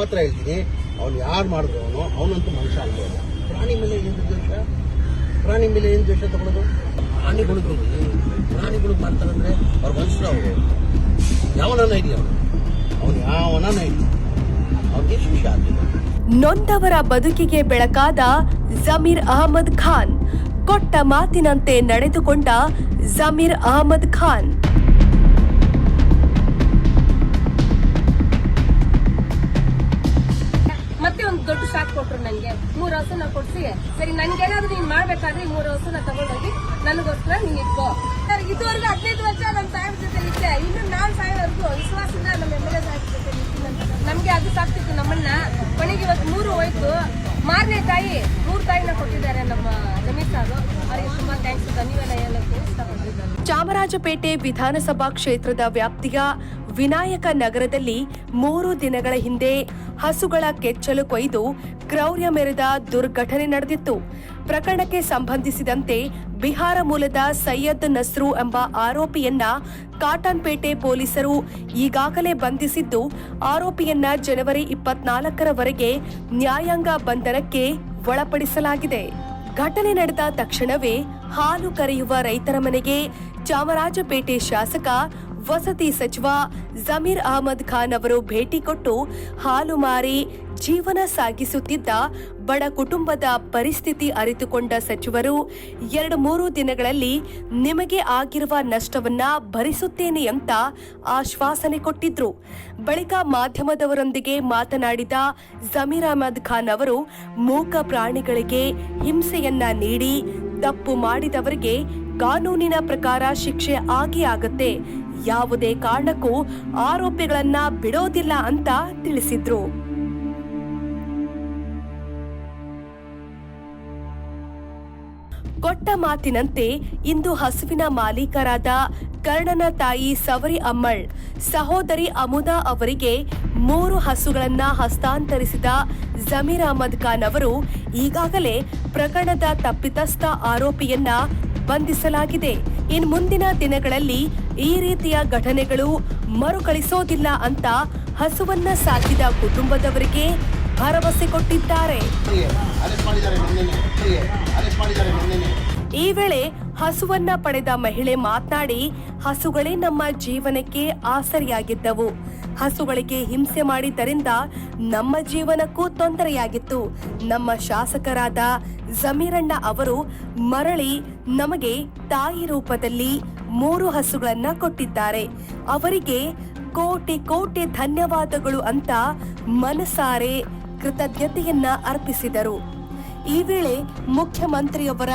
ಮಾತ್ರ ಹೇಳ್ತೀನಿ, ಅವ್ನು ಯಾರು ಮಾಡಿದ್ರು ಅವನು, ಅವನಂತೂ ಮನುಷ್ಯ ಅಲ್ಲ. ಪ್ರಾಣಿ ಮೇಲೆ ಏನು ದ್ವೇಷ ಪ್ರಾಣಿ ಮೇಲೆ ಏನು ದ್ವೇಷ ತಗೊಳ್ಳೋದು ಪ್ರಾಣಿಗಳಿಗೆ ಪ್ರಾಣಿಗಳಿಗೆ ಮಾಡ್ತಾರಂದ್ರೆ ಅವ್ರ ಮನುಷ್ಯರು ಅವರು. ಯಾವನ ಇರಲಿ ಅವನು? ಅವನು ಯಾವನನ್ನ ಇರಲಿ ಅವ್ನಿಗೆ ಶಿಕ್ಷೆ ನೊಂದವರ ಬದುಕಿಗೆ ಬೆಳಕಾದ ಜಮೀರ್ ಅಹಮದ್ ಖಾನ್. ಕೊಟ್ಟ ಮಾತಿನಂತೆ ನಡೆದುಕೊಂಡ ಜಮೀರ್ ಅಹಮದ್ ಖಾನ್. ಕೊಟ್ರು ನನಗೆ ಮೂರು ಹಸುನ ಕೊಡ್ಸಿ. ಸರಿ, ನನ್ಗೇನಾದ್ರೂ ನೀನ್ ಮಾಡ್ಬೇಕಾದ್ರೆ ಈ ಮೂರು ಹಸುನ ತಗೊಂಡೋಗಿ ನನಗೋಸ್ಕರ ನೀನ್ ಇಟ್ಕೋ. ಸರ್, ಇದುವರೆಗೂ ಹದಿನೈದು ವರ್ಷ ನಮ್ಮ ಸಾಹೇಬ್ ಜೊತೆ ಇದ್ದೆ. ಇನ್ನು ನಾನ್ ಸಾಯೋವರೆಗೂ ವಿಶ್ವಾಸದಿಂದ ನಮ್ಮ ಎಂ ಎಲ್ ಎ ಸಾಹೇಬ್ ಜೊತೆ ನಮ್ಗೆ ಅದು ಸಾಕ್ತಿತ್ತು ನಮ್ಮನ್ನ. ಕೊನೆಗೆ ಇವತ್ತು ಮೂರು ಹೋಯ್ತು. ಮಾರನೇ ತಾಯಿ, ಮೂರು ತಾಯಿನ ಕೊಟ್ಟಿದ್ದಾರೆ ನಮ್ಮ ಚಾಮರಾಜಪೇಟೆ ವಿಧಾನಸಭಾ ಕ್ಷೇತ್ರದ ವ್ಯಾಪ್ತಿಯ ವಿನಾಯಕ ನಗರದಲ್ಲಿ ಮೂರು ದಿನಗಳ ಹಿಂದೆ ಹಸುಗಳ ಕೆಚ್ಚಲು ಕೊಯ್ದು ಕ್ರೌರ್ಯ ಮೆರೆದ ದುರ್ಘಟನೆ ನಡೆದಿತ್ತು. ಪ್ರಕರಣಕ್ಕೆ ಸಂಬಂಧಿಸಿದಂತೆ ಬಿಹಾರ ಮೂಲದ ಸೈಯದ್ ನಸ್ರು ಎಂಬ ಆರೋಪಿಯನ್ನ ಕಾಟನ್ಪೇಟೆ ಪೊಲೀಸರು ಈಗಾಗಲೇ ಬಂಧಿಸಿದ್ದು, ಆರೋಪಿಯನ್ನ ಜನವರಿ ಇಪ್ಪತ್ನಾಲ್ಕರವರೆಗೆ ನ್ಯಾಯಾಂಗ ಬಂಧನಕ್ಕೆ ಒಳಪಡಿಸಲಾಗಿದೆ. ಘಟನೆ ನಡೆದ ತಕ್ಷಣವೇ ಹಾಲು ಕರೆಯುವ ರೈತರ ಮನೆಗೆ ಚಾಮರಾಜಪೇಟೆ ಶಾಸಕ ವಸತಿ ಸಚಿವ ಜಮೀರ್ ಅಹಮದ್ ಖಾನ್ ಅವರು ಭೇಟಿ ಕೊಟ್ಟು ಹಾಲು ಮಾರಿ ಜೀವನ ಸಾಗಿಸುತ್ತಿದ್ದ ಬಡ ಕುಟುಂಬದ ಪರಿಸ್ಥಿತಿ ಅರಿತುಕೊಂಡ ಸಚಿವರು, ಎರಡು ಮೂರು ದಿನಗಳಲ್ಲಿ ನಿಮಗೆ ಆಗಿರುವ ನಷ್ಟವನ್ನ ಭರಿಸುತ್ತೇನೆ ಅಂತ ಆಶ್ವಾಸನೆ ಕೊಟ್ಟಿದ್ರು. ಬಳಿಕ ಮಾಧ್ಯಮದವರೊಂದಿಗೆ ಮಾತನಾಡಿದ ಜಮೀರ್ ಅಹಮದ್ ಖಾನ್ ಅವರು, ಮೂಕ ಪ್ರಾಣಿಗಳಿಗೆ ಹಿಂಸೆಯನ್ನ ನೀಡಿ, ತಪ್ಪು ಮಾಡಿದವರಿಗೆ ಕಾನೂನಿನ ಪ್ರಕಾರ ಶಿಕ್ಷೆ ಆಗಿ ಆಗತ್ತೆ. ಯಾವುದೇ ಕಾರಣಕ್ಕೂ ಆರೋಪಿಗಳನ್ನ ಬಿಡೋದಿಲ್ಲ ಅಂತ ತಿಳಿಸಿದ್ರು. ಕೊಟ್ಟ ಮಾತಿನಂತೆ ಇಂದು ಹಸುವಿನ ಮಾಲೀಕರಾದ ಕರ್ಣನ ತಾಯಿ ಸವರಿ ಅಮ್ಮಳ್, ಸಹೋದರಿ ಅಮುದಾ ಅವರಿಗೆ ಮೂರು ಹಸುಗಳನ್ನ ಹಸ್ತಾಂತರಿಸಿದ ಜಮೀರ್ ಅಹಮದ್ ಖಾನ್ ಅವರು ಈಗಾಗಲೇ ಪ್ರಕರಣದ ತಪ್ಪಿತಸ್ಥ ಆರೋಪಿಯನ್ನ ಬಂಧಿಸಲಾಗಿದೆ. ಇನ್ ಮುಂದಿನ ದಿನಗಳಲ್ಲಿ ಈ ರೀತಿಯ ಘಟನೆಗಳು ಮರುಕಳಿಸೋದಿಲ್ಲ ಅಂತ ಹಸುವನ್ನ ಸಾಕಿದ ಕುಟುಂಬದವರಿಗೆ ಭರವಸೆ ಕೊಟ್ಟಿದ್ದಾರೆ. ಈ ವೇಳೆ ಹಸುವನ್ನ ಪಡೆದ ಮಹಿಳೆ ಮಾತನಾಡಿ, ಹಸುಗಳೇ ನಮ್ಮ ಜೀವನಕ್ಕೆ ಆಸರಿಯಾಗಿದ್ದವು. ಹಸುಗಳಿಗೆ ಹಿಂಸೆ ಮಾಡಿದ್ದರಿಂದ ನಮ್ಮ ಜೀವನಕ್ಕೂ ತೊಂದರೆಯಾಗಿತ್ತು. ನಮ್ಮ ಶಾಸಕರಾದ ಜಮೀರಣ್ಣ ಅವರು ಮರಳಿ ನಮಗೆ ತಾಯಿ ರೂಪದಲ್ಲಿ ಮೂರು ಹಸುಗಳನ್ನ ಕೊಟ್ಟಿದ್ದಾರೆ. ಅವರಿಗೆ ಕೋಟಿ ಕೋಟಿ ಧನ್ಯವಾದಗಳು ಅಂತ ಮನಸಾರೆ ಕೃತಜ್ಞತೆಯನ್ನ ಅರ್ಪಿಸಿದರು. ಈ ವೇಳೆ ಮುಖ್ಯಮಂತ್ರಿಯವರ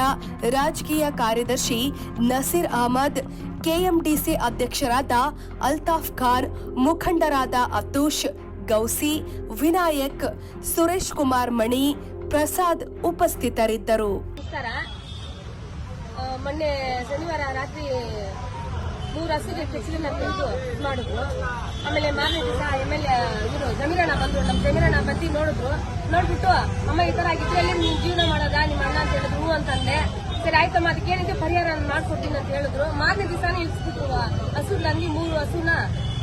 ರಾಜಕೀಯ ಕಾರ್ಯದರ್ಶಿ ನಸೀರ್ ಅಹಮದ್ ಕೆಎಂಡಿಸಿ ಅಧ್ಯಕ್ಷರಾದ ಅಲ್ತಾಫ್ ಖಾರ್, ಮುಖಂಡರಾದ ಅತೂಷ್ ಗೌಸಿ, ವಿನಾಯಕ್, ಸುರೇಶ್ ಕುಮಾರ್ ಮಣಿ, ಪ್ರಸಾದ್ ಉಪಸ್ಥಿತರಿದ್ದರು. ಮೊನ್ನೆ ಶನಿವಾರ ರಾತ್ರಿ ಮೂರು ಹಸುಗೆ ಕೆಚ್ಚಲನ್ನ ಇದು ಮಾಡಿದ್ರು. ಆಮೇಲೆ ಮಾರನೇ ದಿವಸ ಎಂ ಎಲ್ ಇವರು ಜಮೀರಣ್ಣ ಬಂದ್ರು. ನಮ್ಮ ಜಮೀರಣ್ಣ ಬಂದು ನೋಡಿದ್ರು. ನೋಡ್ಬಿಟ್ಟು, ಅಮ್ಮ, ಈ ತರ ಆಗಿದ್ರಲ್ಲಿ ನೀನ್ ಜೀವನ ಮಾಡೋದಾ? ನಿಮ್ಮ ಅಣ್ಣ ಅಂತ ಹೇಳಿದ್ರು ಅಂತಂದೆ. ಸರಿ ಆಯ್ತಮ್ಮ ಅದಕ್ಕೆ ಏನಿದೆ ಪರಿಹಾರ ಮಾಡ್ಕೊಡ್ತೀನಿ ಅಂತ ಹೇಳಿದ್ರು. ಮಾರನೇ ದಿವಸನೇ ಇಳಿಸ್ಬಿಟ್ರು. ಹಸುಗಳಲ್ಲಿ ಮೂರು ಹಸುನ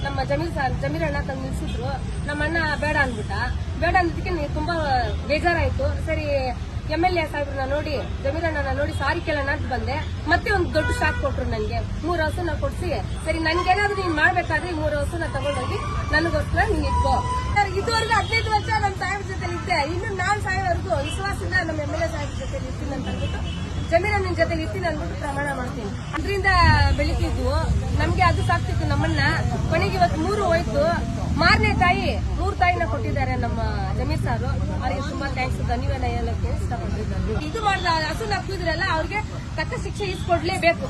ನಮ್ಮ ಜಮೀರ್ ಸಾ ಜಮೀರಣ್ಣ ತಂದು ನಿಲ್ಸಿದ್ರು. ನಮ್ಮ ಅಣ್ಣ ಬೇಡ ಅಂದ್ಬಿಟ್ಟ. ಬೇಡ ಅಂದಿದ್ದಕ್ಕೆ ತುಂಬಾ ಬೇಜಾರಾಯ್ತು. ಸರಿ, ಎಂ ಎಲ್ ಎ ಸಾಹೇಬ್ರನ್ನ ನೋಡಿ ಜಮೀರಣ್ಣನ ನೋಡಿ ಸಾರಿ ಕೇಳೋಣ ಅಂತ ಬಂದೆ. ಮತ್ತೆ ಒಂದು ದೊಡ್ಡ ಶಾಕ್ ಕೊಟ್ರು ನನಗೆ ಮೂರು ಹಸುನ ಕೊಡಿಸಿ, ಸರಿ, ನನ್ಗೇನಾದ್ರೂ ನೀನ್ ಮಾಡ್ಬೇಕಾದ್ರೆ ಈ ಮೂರು ಹಸುನ ತಗೊಂಡೋಗಿ ನನಗೋಸ್ಕರ ನೀನ್ ಇಟ್ಕೋ. ಸರ್, ಇದುವರೆಗೂ ಹದಿನೈದು ವರ್ಷ ನಮ್ಮ ಸಾಹೇಬ್ ಜೊತೆ ಇದ್ದೆ ಇನ್ನು ನಾನ್ ಸಾಯೋವರೆಗೂ ವಿಶ್ವಾಸದಿಂದ ನಮ್ಮ ಎಂ ಎಲ್ ಎ ಸಾಹೇಬ್ ಜೊತೆ ಇರ್ತೀನಿ ಅಂತ ಅಂದ್ಬಿಟ್ಟು ಜಮೀರಣ್ಣನ ಜೊತೆ ಇರ್ತೀನಿ ಅಂದ್ಬಿಟ್ಟು ಪ್ರಮಾಣ ಮಾಡ್ತೀನಿ. ಅದರಿಂದ ಬೆಳಿತಿದ್ವು ನಮ್ಗೆ ಅದು ಸಾಕ್ತಿತ್ತು ನಮ್ಮನ್ನ. ಕೊನೆಗೆ ಇವತ್ತು ಮೂರು ಹೋಯ್ತು. ಮಾರನೇ ತಾಯಿ, ಮೂರು ತಾಯಿನ ಕೊಟ್ಟಿದ್ದಾರೆ ನಮ್ಮ ಜಮೀನ್ ಸಾರು. ಅವರಿಗೆ ತುಂಬಾ ಥ್ಯಾಂಕ್ಸ್ ಧನ್ಯವಾದ ಹೇಳಕ್ಕೆ ಇಷ್ಟಪಟ್ಟಿದ್ದಾರೆ ಇದು ಮಾಡಿದ ಹಸು ನಕ್ಕಿದ್ರಲ್ಲ, ಅವ್ರಿಗೆ ತಕ್ಕ ಶಿಕ್ಷೆ ಇಸ್ಕೊಡ್ಲೇಬೇಕು.